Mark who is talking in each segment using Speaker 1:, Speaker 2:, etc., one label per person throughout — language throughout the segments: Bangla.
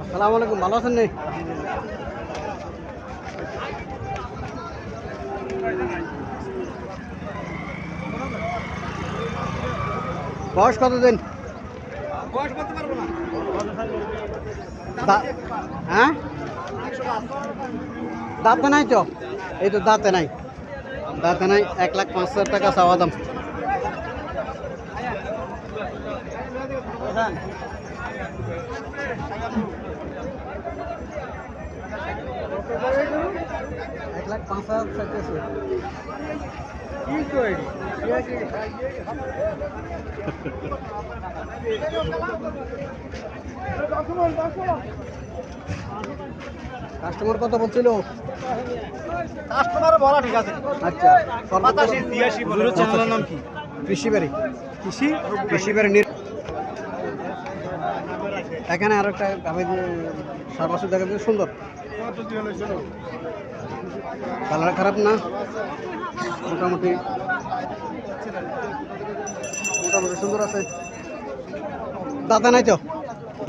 Speaker 1: আসসালামু আলাইকুম ভালো আছেন নি? বয়স কত দিন দা- হ্যাঁ? দাঁতে নাই তো? এই তো দাঁতে নাই। দাঁতে নাই এক লাখ পাঁচ হাজার টাকা চাওয়া দাম। এক লাখ পাঁচ হাজার চাইতেছে। কাস্টমার কত বলছিল?
Speaker 2: কাস্টমার বলা ঠিক আছে।
Speaker 1: আচ্ছা
Speaker 2: নাম কি?
Speaker 1: কৃষি বাড়ি
Speaker 2: কৃষি?
Speaker 1: কৃষি বাড়ি এখানে আর একটা গাভী সারবাসু দেখা যাচ্ছে সুন্দর। কালার খারাপ না? মোটামুটি। মোটামুটি সুন্দর আছে। দাঁতে নাই তো?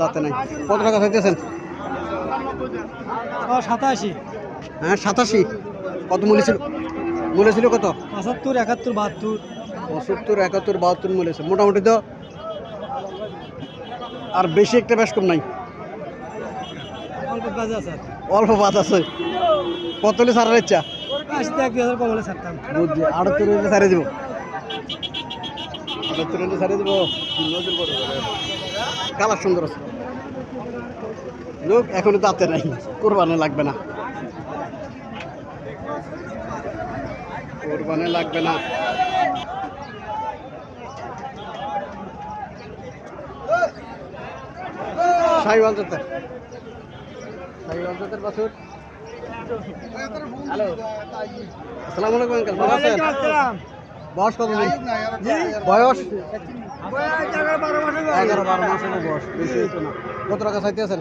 Speaker 1: দাঁতে নাই। কত টাকা চাইতেছেন?
Speaker 2: সাতাশি।
Speaker 1: হ্যাঁ সাতাশি। কত মূল্য ছিল? মূল্য ছিল কত?
Speaker 2: পঁচাত্তর একাত্তর বাহাত্তর।
Speaker 1: পঁচাত্তর একাত্তর বাহাত্তর মূল্য ছিল। মোটামুটি তো আর বেশি একটা বেশ কম নাই।
Speaker 2: অল্প কাজে আছে।
Speaker 1: অল্প বাদ আছে। কত হলে সারার ইচ্ছা। বুঝছি হলে সারিয়ে দেবো। আড়ত্তর হলে সারিয়ে দেবো। কালার সুন্দর আছে। লোক এখনও দাঁতে নাই। কোরবানি লাগবে না। কোরবানি লাগবে না। সাইওয়াল জাতের সাইওয়াল জাতের বাছুর হ্যালো আসসালামু আলাইকুম আঙ্কেল ভালো আছেন? বয়স কত দিন? বয়স এগারো বারো মাসের বয়স। বেশি না। কত টাকা চাইতেছেন?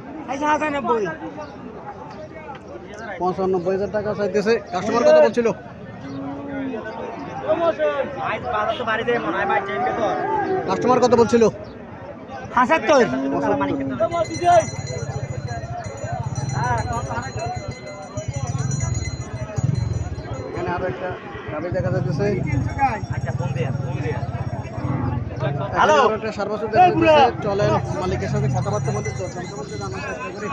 Speaker 1: পঁচানব্বই হাজার টাকা চাইতেছে। কাস্টমার কত বলছিল? কাস্টমার কত বলছিল?
Speaker 2: পঁচাত্তর
Speaker 1: চলেন মালিকের সাথে কথাবার্তা বলতে জানার চেষ্টা করি।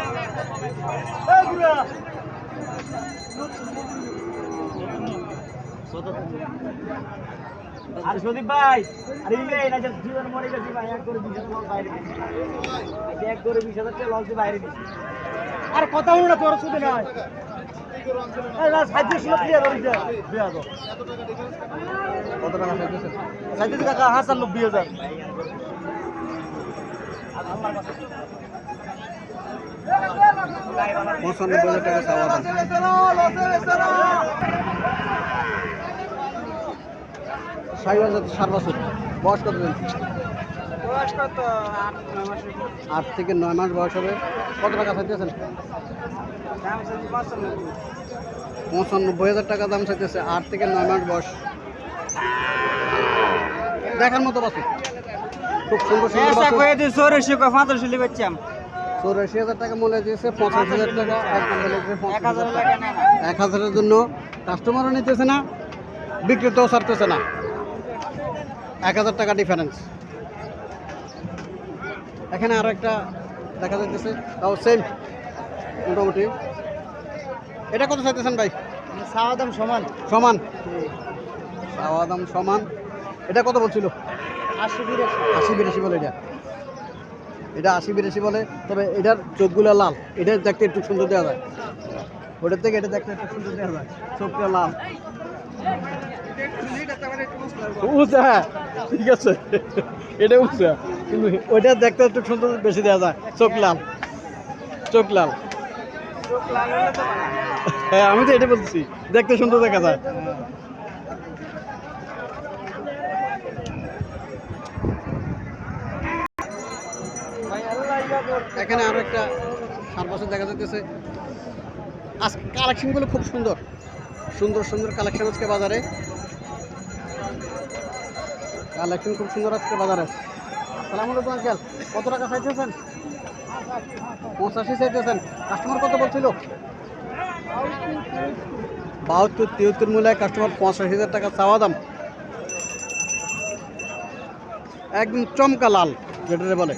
Speaker 2: আর সুদীপ ভাই আর না যে জীবন মরে গেছি ভাই এক করে বিশ হাজার বাইরে আজকে এক করে বিশ হাজার লস বাইরে দিছি আর কথা হলো না তোর সুদে নাই এই না সাহায্য ছিল ক্লিয়ার হইছে বিয়া দাও
Speaker 1: কত টাকা চাইতেছে
Speaker 2: সাহায্য কাকা হাসান নব্বই হাজার।
Speaker 1: পঁচানব্বই হাজার টাকা চাওয়া ষাট হাজার সার বছর। বয়স কত আট থেকে নয় মাস বয়স হবে। কত টাকা চাইতেছেন পঁচানব্বই। হাজার টাকা দাম চাইতেছে। আট থেকে নয় মাস বয়স। দেখার মতো বাছুর খুব সুন্দর সুন্দর বাছুর
Speaker 2: চৌরাশি
Speaker 1: হাজার টাকা মূল্য দিয়েছে পঁচাশি হাজার টাকা। এক হাজারের জন্য কাস্টমারও নিতেছে না বিক্রেতাও ছাড়তেছে না। এক হাজার টাকা ডিফারেন্স এখানে আরও একটা দেখা যাচ্ছে তাও সেম মোটামুটি এটা কত চাইতেছেন ভাই
Speaker 2: চাওয়া দাম সমান
Speaker 1: সমান চাওয়া দাম সমান এটা কত বলছিল
Speaker 2: আশি বিরাশি
Speaker 1: আশি বিরাশি বলে এটা এটা আশি বিরাশি বলে তবে এটার চোখগুলো লাল এটা দেখতে একটু সুন্দর দেওয়া যায় ওটার থেকে এটা দেখতে একটু সুন্দর দেওয়া যায় চোখটা লাল হ্যাঁ ঠিক আছে। এটা উঁচা কিন্তু ওইটা দেখতে একটু সুন্দর বেশি দেওয়া যায়। চোখ লাল। চোখ লাল। হ্যাঁ আমি তো এটা বলছি দেখতে সুন্দর দেখা যায়। এখানে আরও একটা সাত বছর দেখা যাচ্ছে আজকে কালেকশনগুলো খুব সুন্দর। সুন্দর সুন্দর কালেকশন আজকে বাজারে। কালেকশন খুব সুন্দর আজকে বাজারে। সালাম আলাইকুম, আঙ্কেল। কত টাকা চাইতেছেন? পঁচাশি চাইতেছেন। কাস্টমার কত বলছিল? বাহাত্তর তিয়াত্তর মূল্যে কাস্টমার পঁচাশি হাজার টাকা চাওয়া দাম। একদম চমকা লাল যেটা বলে।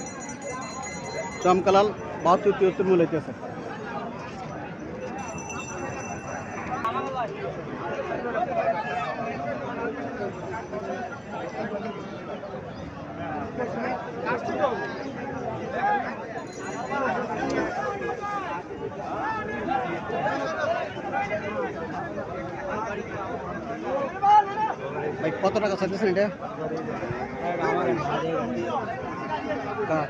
Speaker 1: চমকা লাল, বাহাত্তর তিয়াত্তর মূল্য হইতেছে ভাই কত টাকা চাইতেছেন এটা কার?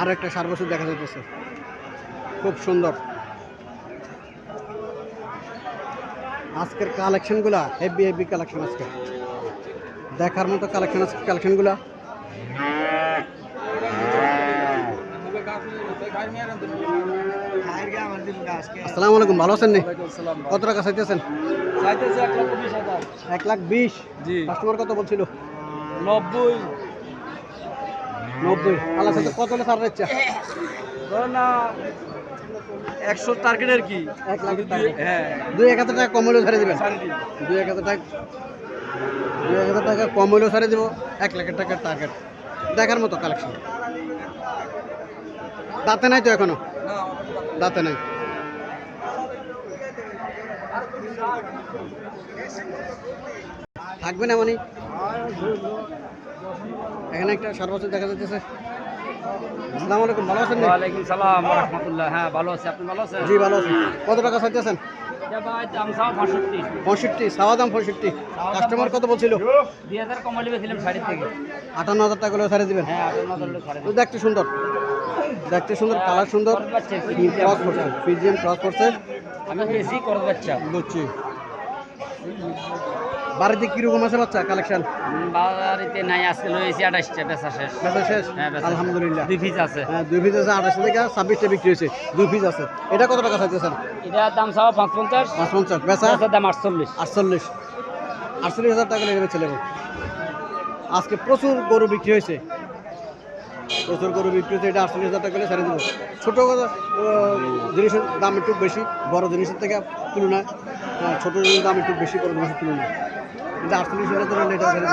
Speaker 1: আর একটা সার বছর দেখা যাইতেছে। খুব সুন্দর। আজকের কালেকশনগুলা হেভি হেভি কালেকশন আজকে। দেখার মতো কালেকশন আছে কালেকশনগুলা আসসালামু আলাইকুম ভালো আছেন নি? কত টাকা চাইতেছেন?
Speaker 2: এক
Speaker 1: লাখ বিশ
Speaker 2: জি।
Speaker 1: কাস্টমার কত বলছিল?
Speaker 2: নব্বই।
Speaker 1: নব্বই। আল্লাহ সাথে কত হলে ইচ্ছা
Speaker 2: ধরো না একশো টার্গেটের কি?
Speaker 1: এক লাখ
Speaker 2: হ্যাঁ।
Speaker 1: দুই এক হাজার টাকা কম হলেও ছাড়ে দেবেন। দুই এক হাজার টাকা দুই এক হাজার টাকা কম হলেও ছাড়ে দেবো। এক লাখের টাকার টার্গেট দেখার মতো কালেকশন দাঁতে নাই তো এখনও? দাঁতে নাই। থাকবে না মানে? এখানে একটা সার বছর দেখা যাচ্ছে আসসালামু আলাইকুম ভালো আছেন?
Speaker 2: ওয়ালাইকুম সালাম রহমতুল্লাহ। হ্যাঁ ভালো আছি। আপনি ভালো আছেন?
Speaker 1: জি ভালো আছি। কত টাকা চাইতেছেন?
Speaker 2: পঁয়ষট্টি।
Speaker 1: পঁয়ষট্টি সাওয়া দাম পঁয়ষট্টি। কাস্টমার কত বলছিল?
Speaker 2: দুই হাজার কমালি থেকে
Speaker 1: আটান্ন হাজার টাকা করে ছাড়ে দিবেন।
Speaker 2: হ্যাঁ
Speaker 1: দেখতে সুন্দর। দেখতে সুন্দর কালার সুন্দর। ক্রস করছে ফিজিয়াম ক্রস করছে।
Speaker 2: আমি বেশি করত বাচ্চা।
Speaker 1: বুঝছি। বাড়িতে কীরকম আছে বাচ্চা কালেকশন
Speaker 2: বাড়িতে নাই আজকে লয়েছি আঠাশটা বেচা শেষ।
Speaker 1: বেচা শেষ?
Speaker 2: হ্যাঁ।
Speaker 1: আলহামদুলিল্লাহ।
Speaker 2: দুই পিস আছে।
Speaker 1: হ্যাঁ দুই পিস আছে আঠাশ থেকে ছাব্বিশটা বিক্রি হয়েছে। দুই পিস আছে। এটা কত টাকা চাইতেছেন?
Speaker 2: এটার দাম চাও পাঁচ পঞ্চাশ
Speaker 1: পাঁচ পঞ্চাশ বেচা
Speaker 2: দাম আটচল্লিশ।
Speaker 1: আটচল্লিশ। আটচল্লিশ হাজার টাকা লেগে ছেলে আজকে প্রচুর গরু বিক্রি হয়েছে। প্রচুর গরু বিক্রি হয়েছে এটা আটচল্লিশ হাজার টাকা করে ছেড়ে দেবো ছোটো জিনিসের দাম একটু বেশি বড় জিনিসের থেকে তুলনায় ছোটো জিনিসের দাম একটু বেশি বড় জিনিসের তুলনায়। কিন্তু আটচল্লিশ হাজার টাকা এটা দেবো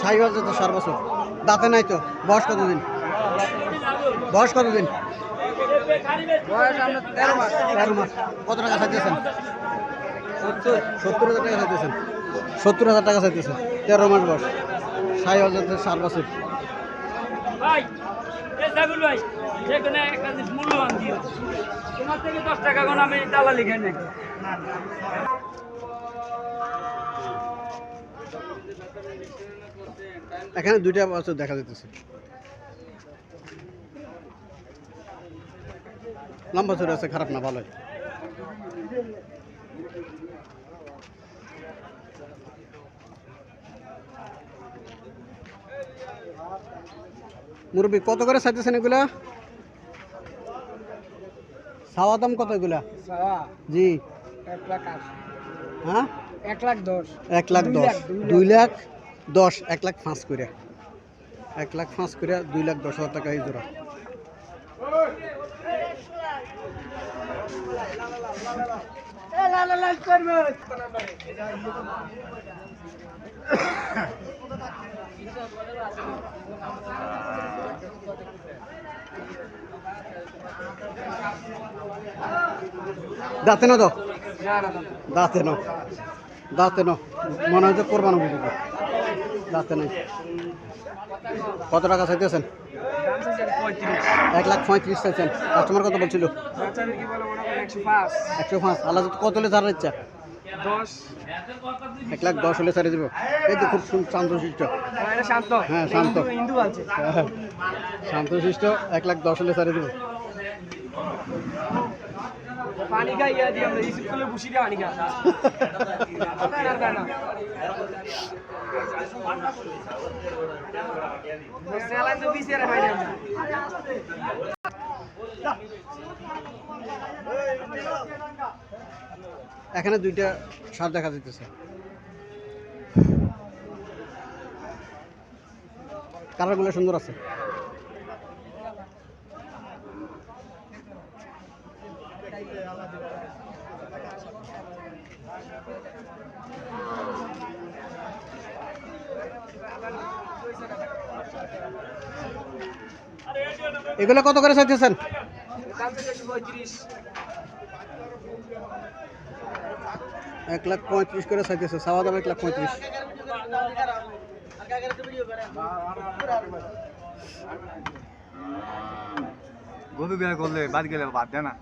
Speaker 1: সাইবার তো সার বছর দাঁতে নাই তো বয়স কতদিন? বয়স কতদিন? তেরো মাস। কত টাকা চাইতেছেন সত্তর। হাজার টাকা চাইতেছেন সত্তর হাজার টাকা চাইতেছে। তেরো মাস বয়স। সাই হাজার সার বছর।
Speaker 2: ভাই এ ভাই যেখানে একটা জিনিস মূল্যবান দিও তোমার থেকে দশ টাকা কোন আমি দালালি খাই নাকি
Speaker 1: এখানে দুইটা বছর দেখা যাইতেছে। লম্বা চুরি আছে খারাপ না ভালোই। মুরব্বী কত করে চাইতেছেন এগুলা? সাওয়া দাম কত এগুলা? জি। হ্যাঁ?
Speaker 2: এক লাখ দশ।
Speaker 1: এক লাখ দশ।
Speaker 2: দুই
Speaker 1: লাখ দশ এক লাখ পাঁচ করে। এক লাখ পাঁচ করে দুই লাখ দশ হাজার টাকা এই জোড়া। দাঁতে না তো দাঁতে না দাঁতে না মনে হচ্ছে কোরবানো বুঝব দাঁতে নেই। কত টাকা চাইতেছেন? এক লাখ পঁয়ত্রিশ চাইছেন। কাস্টমার কত বলছিল? একশো পাঁচ। আল্লাহ কত হলে ছাড়ার ইচ্ছা? এক লাখ দশ হলে ছাড়ে দেবো। এই তো খুব সুন- শান্তশিষ্ট। হ্যাঁ শান্ত।
Speaker 2: আছে।
Speaker 1: হ্যাঁ, এক লাখ দশ হলে ছাড়ে দেবো। এখানে দুইটা সার দেখা যেতেছে কালারগুলো সুন্দর আছে। এগুলো কত করে চাইতেছেন? এক লাখ পঁয়ত্রিশ করে চাইতেছে সাওয়া দাম এক লাখ পঁয়ত্রিশ।
Speaker 3: গরু বিয়ে করলে বাদ গেলে বাদ দেয় না।